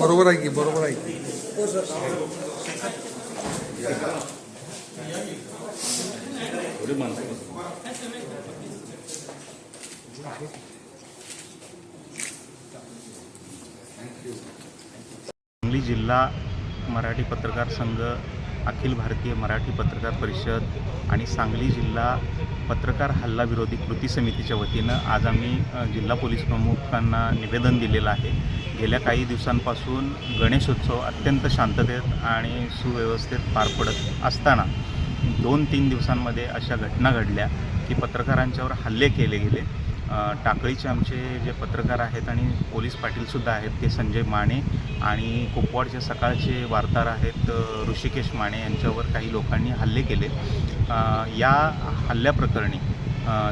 बरोबर आहे की बरोबर आहे की? सांगली जिल्हा मराठी पत्रकार संघ अखिल भारतीय मराठी पत्रकार परिषद आणि सांगली जिल्हा पत्रकार हल्ला विरोधी कृती समितीच्या वतीनं आज आम्ही जिल्हा पोलीस प्रमुखांना निवेदन दिलेलं आहे. गेल्या काही दिवसांपासून गणेशोत्सव अत्यंत शांततेत आणि सुव्यवस्थेत पार पडत असताना दोन तीन दिवसांमध्ये अशा घटना घडल्या की पत्रकारांच्यावर हल्ले केले गेले. टाकळीचे आमचे जे पत्रकार आहेत आणि पोलीस पाटीलसुद्धा आहेत ते संजय माने आणि कुपवाडचे सकाळचे वार्ताहर आहेत ऋषिकेश माने यांच्यावर काही लोकांनी हल्ले केले. या हल्ल्याप्रकरणी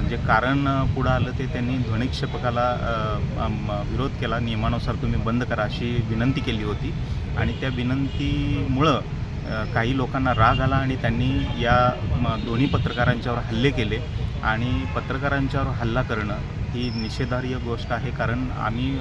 जे कारण पुढं आलं ते त्यांनी ध्वनिक्षेपकाला विरोध केला. नियमानुसार तुम्ही बंद करा अशी विनंती केली होती. आणि त्या विनंतीमुळं काही लोकांना राग आला आणि त्यांनी या म, दोन्ही पत्रकारांच्यावर हल्ले केले. आणि पत्रकारांच्यावर हल्ला करणं ही निषेधार्य गोष्ट आहे कारण आम्ही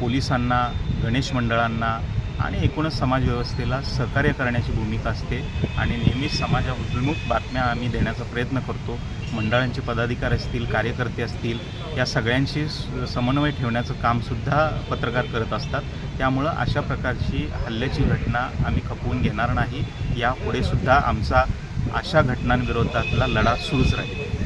पोलिसांना गणेश मंडळांना आणि एकूणच समाजव्यवस्थेला सहकार्य करण्याची भूमिका असते. आणि नेहमीच समाजाभिमुख बातम्या आम्ही देण्याचा प्रयत्न करतो. मंडळांचे पदाधिकारी असतील कार्यकर्ते असतील या सगळ्यांशी स- समन्वय ठेवण्याचं कामसुद्धा पत्रकार करत असतात. त्यामुळं अशा प्रकारची हल्ल्याची घटना आम्ही खपवून घेणार नाही. यापुढेसुद्धा आमचा अशा घटनांविरोधातला लढा सुरूच राहील.